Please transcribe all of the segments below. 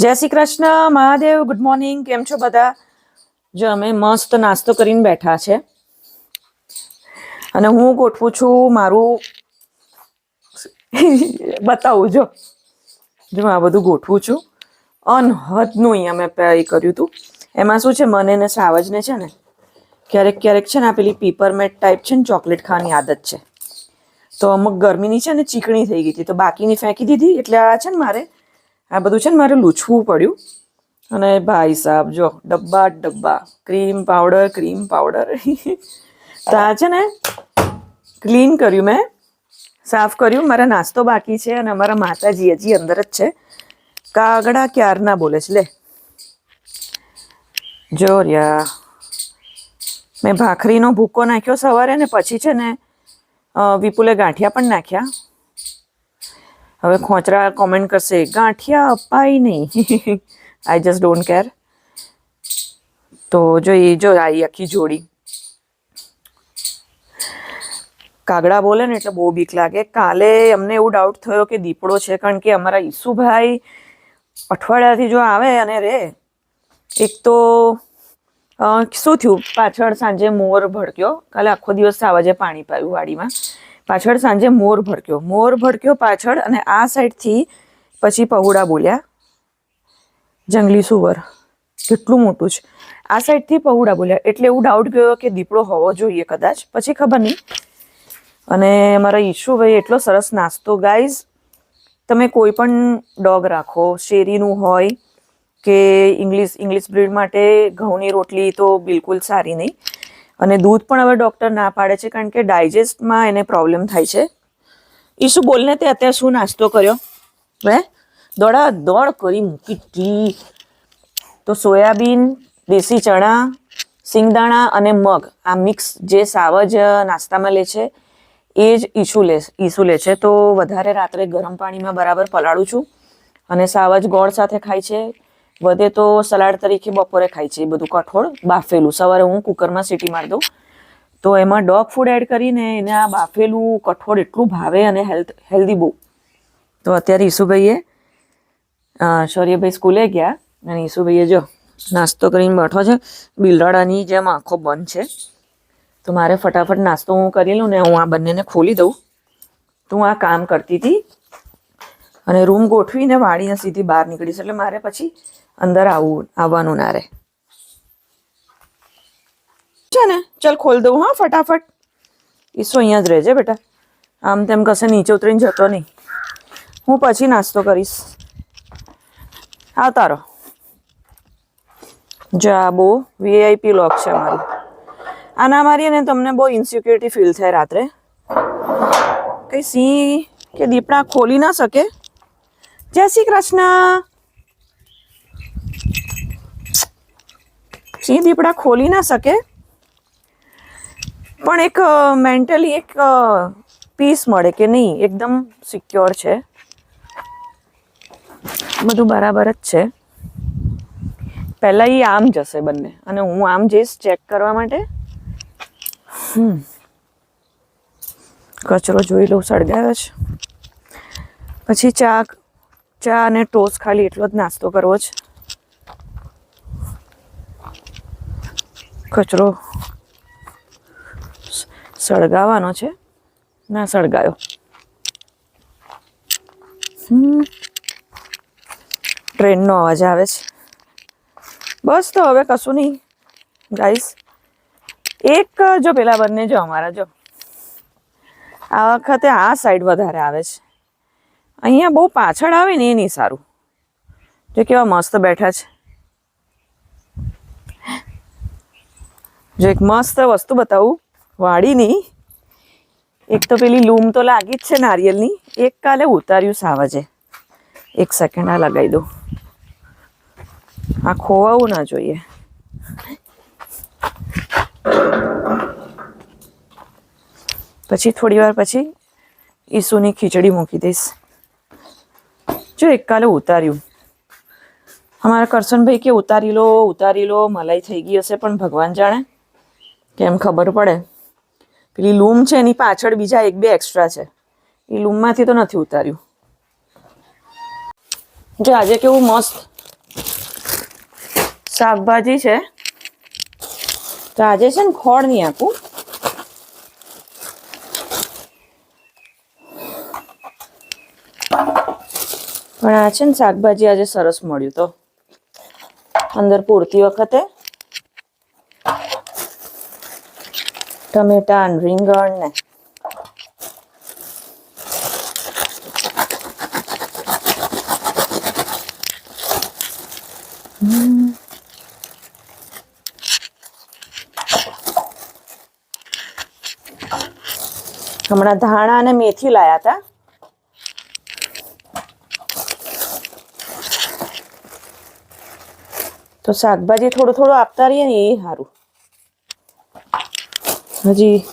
જય Shri Krishna, Mahadev good morning કેમ છો બધા? જો અમે મસ્ત નાસ્તો કરીને બેઠા છે. અને હું ગોઠવું છું મારું બતાવું, જો. જો આ બધું ગોઠવું છું. અનહદનું અહીંયા મેં એ કર્યું હતું. એમાં શું છે, મને ને સાવજને છે ને, ક્યારેક ક્યારેક છે ને આ પેલી પીપરમેટ ટાઈપ છે ને, ચોકલેટ ખાવાની આદત છે. તો અમુક ગરમીની છે ને ચીકણી થઈ ગઈ હતી, તો બાકીની ફેંકી દીધી, એટલે આ છે ને મારે આ બધું છે ને મારે લૂછવું પડ્યું. અને ભાઈ સાહેબ જો, ડબ્બા ડબ્બા. Cream powder cream powder. તો આ છે ને ક્લીન કર્યું મેં. સાફ કર્યું. મારા નાસ્તો બાકી છે અને અમારા માતાજી હજી અંદર જ છે. કાગડા ક્યારના બોલે છે, લે. જો ર્યા, મેં ભાખરીનો ભૂકો નાખ્યો સવારે ને પછી છે ને વિપુલે ગાંઠિયા પણ નાખ્યા. હવે ખોચરા કોમેન્ટ કરશે, ગાંઠિયા અપાય નહીં. આઈ જસ્ટ ડોન્ટ કેર તો જો એ જો આઈ આખી જોડી. કાગડા બોલે ને એટલે બહુ બીક લાગે. કાલે અમને એવું ડાઉટ થયો કે દીપડો છે કારણ કે અમારા ઈસુભાઈ અઠવાડિયાથી જો આવે અને રે, એક તો શું થયું? પાછળ સાંજે મોર ભડક્યો. કાલે આખો દિવસ સાવજે પાણી પાયું વાડીમાં. પાછળ સાંજે મોર ભડક્યો મોર ભડક્યો પાછળ અને આ સાઈડથી પછી પહુડા બોલ્યા, જંગલી સુવર, કેટલું મોટું છે. આ સાઈડથી પહુડા બોલ્યા. એટલે એવું ડાઉટ ગયો કે દીપડો હોવો જોઈએ કદાચ. પછી ખબર નહીં. અને અમારા ઈશુભાઈ એટલો સરસ નાસ્તો ગાઈઝ તમે કોઈ પણ ડોગ રાખો, શેરીનું હોય કે ઇંગ્લિશ ઇંગ્લિશ બ્રીડ માટે ઘઉંની રોટલી તો બિલકુલ સારી નહીં. અને દૂધ પણ હવે ડૉક્ટર ના પાડે છે કારણ કે ડાયજેસ્ટમાં એને પ્રોબ્લેમ થાય છે. ઈશુ બોલને તે અત્યારે શું નાસ્તો કર્યો? હે? દોડા દોડ કરી મૂકી ટી. તો સોયાબીન, દેશી ચણા, સિંગદાણા અને મગ, આ મિક્સ જે સાવજ નાસ્તામાં લે છે, એ જ ઈસુ લે ઈસુ લે છે. તો વધારે રાત્રે ગરમ પાણીમાં બરાબર પલાળું છું. અને સાવજ ગોળ સાથે ખાય છે. વધે તો સલાડ તરીકે બપોરે ખાય છે એ બધું કઠોળ, બાફેલું. સવારે હું કુકરમાં સીટી મારી દઉં. તો એમાં ડોગ ફૂડ એડ કરીને એને આ બાફેલું કઠોળ એટલું ભાવે અને હેલ્થ, હેલ્ધી બહુ. તો અત્યારે ઈસુભાઈએ શૌર્યભાઈ સ્કૂલે ગયા અને ઈસુભાઈએ જો નાસ્તો કરીને બેઠો છે. બિલાડાની જેમ આંખો બંધ છે. તો મારે ફટાફટ નાસ્તો હું કરી લઉં ને હું આ બંનેને ખોલી દઉં. તો હું આ કામ કરતી હતી અને રૂમ ગોઠવીને વાળીને સીધી બહાર નીકળીશ. એટલે મારે પછી અંદર આવું, આવવાનું ના રહે. છે ને? ચાલ ખોલ દઉં, હા, ફટાફટ. ઈસો અહીંયા જ રહેજે બેટા. આમ તેમ કશે નીચે ઉતરીને જતો નહીં. હું પછી નાસ્તો કરીશ. આવતા જો બહુ વીઆઈપી લોક છે અમારું. આના મારી અને તમને બહુ ઇન્સિક્યુરિટી ફીલ થાય રાત્રે. કંઈ સિંહ કે દીપડા ખોલી ના શકે? જય શ્રી કૃષ્ણ. સિંહ દીપડા ખોલી ના શકે, પણ એક મેન્ટલી એક પીસ મળે કે નહીં, એકદમ સિક્યોર છે. બધું બરાબર જ છે. પહેલાં એ આમ જશે બંને, અને હું આમ જઈશ ચેક કરવા માટે કચરો જોઈ લઉં સળગાવે છે. પછી ચા ચા અને ટોસ ખાલી એટલો જ નાસ્તો કરવો છે. કચરો સળગાવવાનો છે. ના, સળગાયો. ટ્રેનનો અવાજ આવે છે. બસ તો હવે કશું નહીં. ગાઈસ, એક જો પેલા બંને જો, અમારા જો. આ વખતે આ સાઈડ વધારે આવે છે. અહીંયા બહુ પાછળ આવે ને એ નહીં સારું. જો કેવા મસ્ત બેઠા છે. જો એક મસ્ત વસ્તુ બતાવું. વાડીની. એક તો પેલી લૂમ તો લાગી જ છે નારિયેલની. એક કાલે ઉતાર્યું સાવજે એક સેકન્ડ આ લગાવી દઉં. આ ખોવાવું ના જોઈએ. પછી થોડી વાર પછી ઈસુની ખીચડી મૂકી દઈશ. જો એક કાલે ઉતાર્યું. અમારા કરશનભાઈ કે ઉતારી લો ઉતારી લો, મલાઈ થઈ ગઈ હશે પણ ભગવાન જાણે. કેમ ખબર પડે. પેલી લૂમ છે એની પાછળ બીજા એક બે એક્સ્ટ્રા છે. એ લૂમમાંથી તો નથી ઉતાર્યું. જો આજે કેવું મસ્ત શાકભાજી છે. તો આજે છે ને ખોળ નહીં આપું. પણ આ છે ને શાકભાજી આજે સરસ મળ્યું તો. અંદર પૂરતી વખતે ટમેટા ને રીંગણ ને હમણાં ધાણા અને મેથી લાયા હતા તો શાકભાજી થોડું થોડું આપતા રહીએ ને એ સારું હજી.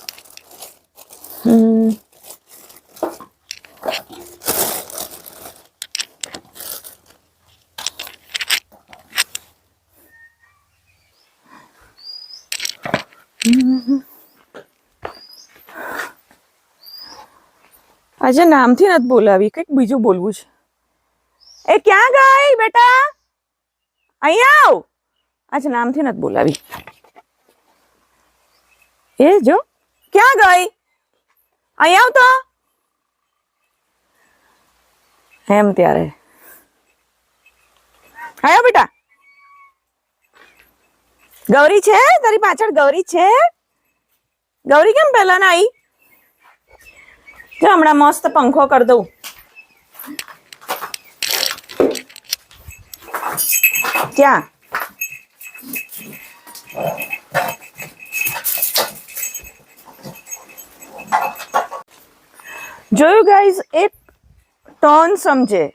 આજે નામથી નથી બોલાવી, કંઈક બીજું બોલવું છે. એ ક્યાં ગઈ બેટા? અહીંયા આવ. આજે નામથી નથી બોલાવી. એ જો. ક્યાં ગઈ? અહીંયા આવતો? એમ ત્યારે. આયો બેટા. ગૌરી છે? તારી પાછળ ગૌરી છે? ગૌરી કેમ પહેલા ના આવી જો, હમણાં મસ્ત પંખો કરી દઉં. ક્યાં? જોયું ગાઈઝ એક ટોન સમજે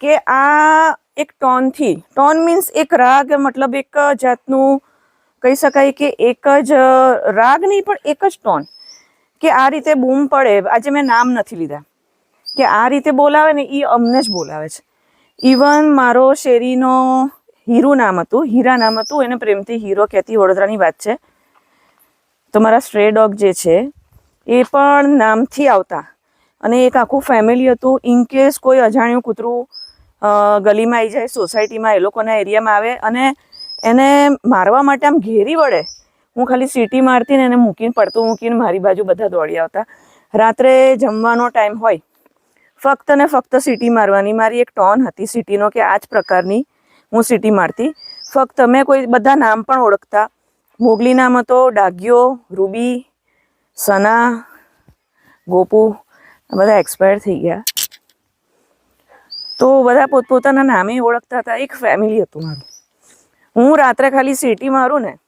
કે આ એક ટોનથી ટોન મીન્સ એક રાગ, મતલબ એક જાતનું કહી શકાય કે એક જ રાગ નહીં, પણ એક જ ટોન. કે આ રીતે બૂમ પડે. આજે મેં નામ નથી લીધા. કે આ રીતે બોલાવે ને એ અમને જ બોલાવે છે. ઇવન મારો શેરીનો હીરુ નામ હતું, હીરા નામ હતું, એને પ્રેમથી હીરો કહેતી વડોદરાની વાત છે. તો મારા સ્ટ્રે ડોગ જે છે, એ પણ નામથી આવતા. અને એક આખું ફેમિલી હતું. ઇન કેસ કોઈ અજાણ્યું કૂતરું ગલીમાં આવી જાય સોસાયટીમાં એ લોકોના એરિયામાં આવે અને એને મારવા માટે આમ ઘેરી વળે. હું ખાલી સીટી મારતી ને એને મૂકીને, પડતું મૂકીને મારી બાજુ બધા દોડી આવતા. રાત્રે જમવાનો ટાઈમ હોય. ફક્ત ને ફક્ત સીટી મારવાની. મારી એક ટોન હતી સીટીનો કે આ જ પ્રકારની હું સીટી મારતી. ફક્ત મેં કોઈ બધા નામ પણ ઓળખતા. મોગલી નામ હતો, ડાગ્યો, રૂબી, સના, ગોપુ બધા એક્સપાયર થઈ ગયા. તો બધા પોતપોતાના નામે ઓળખતા હતા. એક ફેમિલી હતું મારું. હું રાત્રે ખાલી સીટી મારું ને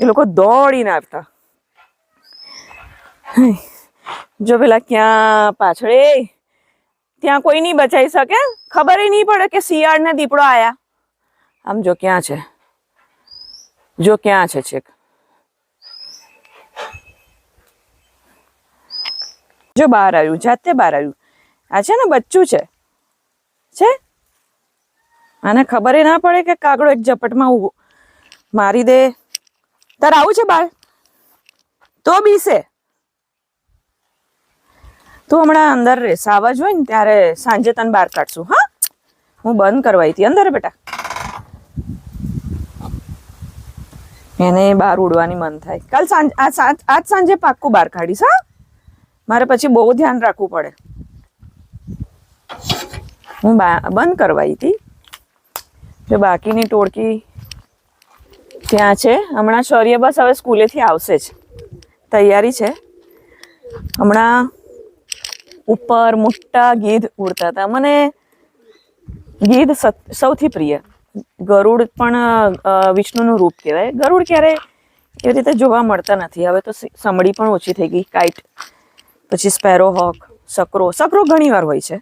એ લોકો દોડીને આવતા. હૈ, જો પેલા ક્યાં પાછળ એ ત્યાં કોઈ નહીં બચાવી શકે. ખબર નહીં પડે કે શિયાળ ને દીપડો આયા. આમ જો ક્યાં છે? જો ક્યાં છે છેક. જો બહાર આવ્યું, જાતે બહાર આવ્યું. આ છે ને બચ્ચું છે. છે? આને ખબર ના પડે કે કાગડો એક ઝપટમાં ઊભો મારી દે. તાર આવું છે બાળ? તો બીસે. તું હમણાં અંદર રે, સાવજ હોય ને ત્યારે સાંજે તને બહાર કાઢશું, હા? હું બંધ કરવાઈ હતી, અંદર બેટા. એને બહાર ઉડવાની મન થાય. કાલ સાંજ આજ સાંજે પાક્કું બહાર કાઢીશ, હા? મારે પછી બહુ ધ્યાન રાખવું પડે. હું બંધ કરવાઈ હતી. જો બાકીની ટોળકી ત્યાં છે. હમણાં શૌર્ય બસ હવે સ્કૂલેથી આવશે જ. તૈયારી છે. હમણાં ઉપર મોટા ગીધ ઉડતા હતા. મને ગીધ સૌથી પ્રિય. ગરુડ પણ વિષ્ણુનું રૂપ કહેવાય. ગરુડ ક્યારે એવી રીતે જોવા મળતા નથી. હવે તો સાંભળી પણ ઓછી થઈ ગઈ કાઇટ પછી સ્પેરો હોક સકરો સકરો ઘણીવાર હોય છે.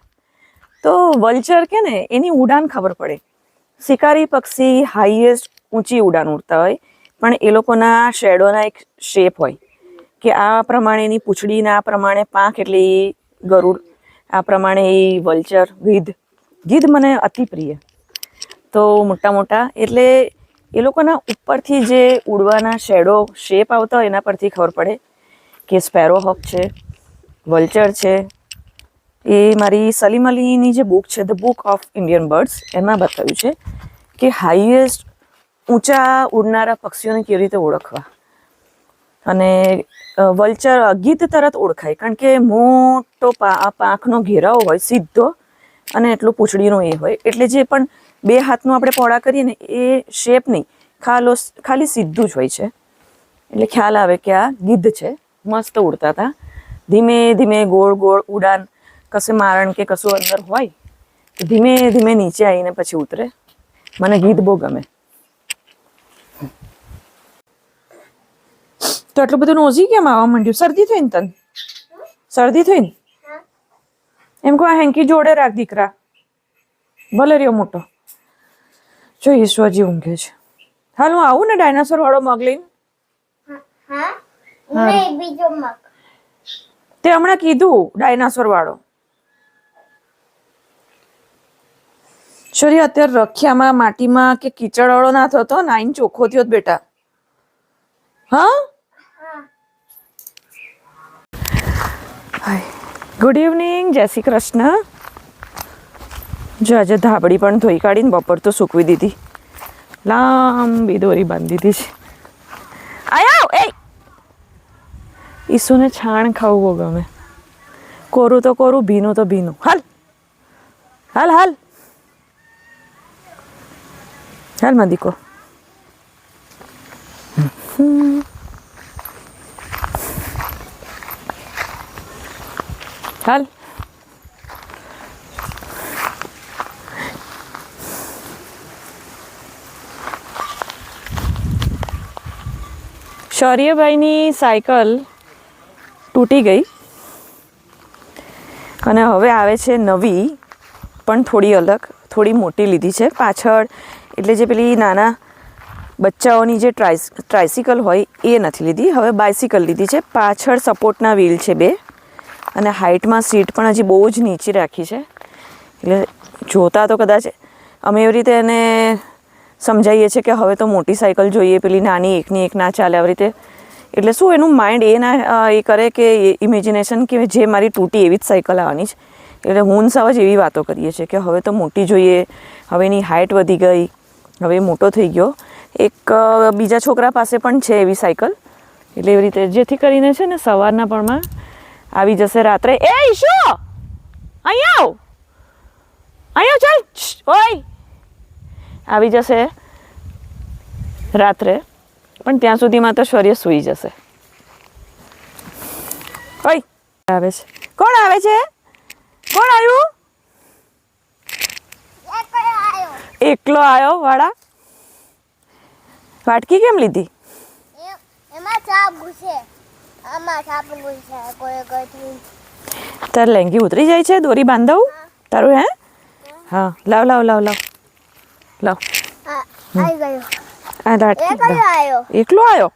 તો વલ્ચર કે ને, એની ઉડાન ખબર પડે. શિકારી પક્ષી હાઈએસ્ટ ઊંચી ઉડાન ઉડતા હોય, પણ એ લોકોના શેડોના એક શેપ હોય. કે આ પ્રમાણે એની પૂંછડીના આ પ્રમાણે પાંખ એટલે ગરુડ, આ પ્રમાણે એ વલ્ચર ગીધ. ગીધ મને અતિ પ્રિય. તો મોટા મોટા, એટલે એ લોકોના ઉપરથી જે ઉડવાના શેડો શેપ આવતા હોય એના પરથી ખબર પડે કે સ્પેરો હોક છે. વલ્ચર છે. એ મારી સલીમ અલીની જે બુક છે the book of Indian birds એમાં બતાવ્યું છે કે હાઈએસ્ટ ઊંચા ઉડનારા પક્ષીઓને કેવી રીતે ઓળખવા. અને વલ્ચર ગીધ તરત ઓળખાય, કારણ કે મોટો પા પાંખનો ઘેરાવો હોય, સીધો, અને એટલું પૂંછડીનો એ હોય. એટલે જે પણ બે હાથનું આપણે પોળા કરીએ ને, એ શેપ નહીં, ખાલો ખાલી સીધું જ હોય છે. એટલે ખ્યાલ આવે કે આ ગીધ છે. મસ્ત ઉડતા હતા. ધીમે ધીમે ગોળ ગોળ ઉડાન કશે મારણ કે કશું અંદર હોય, તો ધીમે ધીમે નીચે આવીને પછી ઉતરે. મને ગીત બહુ ગમે. તો આટલું બધું નોઝી કેમ આવવા માંડ્યું? શરદી થઈ ને તને? શરદી થઈ ને એમ કહો હેન્કી જોડે રાખ દીકરા. ભલે રહ્યો મોટો. જો ઈશ્વરજી ઊંઘે છે. હાલ હું આવું ને ડાયનાસોર વાળો મગ લઈને? હા બીજો મગ. તે હમણાં કીધું ડાયનાસોર વાળો. શરી અત્યારે રખિયામાં, માટીમાં કે કીચડવાળો ના થતો નાઈન ચોખ્ખો થયો બેટા. હા? ગુડ ઇવનિંગ જય શ્રી કૃષ્ણ. જો આજે ધાબડી પણ ધોઈ કાઢીને બપોર તો સૂકવી દીધી. લાંબી દોરી બાંધી દીધી છે. આયા! એ ઈસુને છાણ ખાવું બહુ ગમે. કોરું તો કોરું, ભીનું તો ભીનું. હાલ. હાલ હાલ. હાલમાં દીકો હાલ. શૌર્યભાઈની સાયકલ તૂટી ગઈ. અને હવે આવે છે નવી, પણ થોડી અલગ, થોડી મોટી લીધી છે. પાછળ એટલે જે પેલી નાના બચ્ચાઓની જે ટ્રાય ટ્રાયસિકલ હોય, એ નથી લીધી. હવે બાયસિકલ લીધી છે. પાછળ સપોર્ટના વ્હીલ છે બે. અને હાઇટમાં સીટ પણ હજી બહુ જ નીચી રાખી છે. એટલે જોતા તો કદાચ અમે એવી રીતે એને સમજાવીએ છીએ કે હવે તો મોટી સાયકલ જોઈએ, પેલી નાની એકની એક ના ચાલે, આવી રીતે એટલે શું એનું માઇન્ડ એના એ કરે કે ઇમેજિનેશન કે જે મારી તૂટી એવી જ સાયકલ આવવાની છે. એટલે હું સાવ જ એવી વાતો કરીએ છીએ કે હવે તો મોટી જોઈએ, હવે એની હાઇટ વધી ગઈ, હવે મોટો થઈ ગયો. એક બીજા છોકરા પાસે પણ છે એવી સાયકલ એટલે એવી રીતે જેથી કરીને છે ને સવારના પણમાં આવી જશે રાત્રે. એ ઈશુ! અહીંયા આવ! અહીંયા ચાલ. ઓય! આવી જશે રાત્રે. પણ ત્યાં સુધીમાં તો શૌર્ય સૂઈ જશે. ઓય! આવે છે. કોણ આવે છે? કોણ આવ્યું? એ કયો આવ્યો એકલો આવ્યો વાળા. વાટકી કેમ લીધી? એ એમાં સાપ ઘૂસે. આમાં સાપ ઘૂસે કોઈ કોઈ તાર લેંગી ઉતરી જાય છે દોરી બાંધવું? તારું હે? હા લાવ લાવ લાવ લાવ. લાવ. હા આવી ગયો આ એ લાટકી કયો આવ્યો એકલો આવ્યો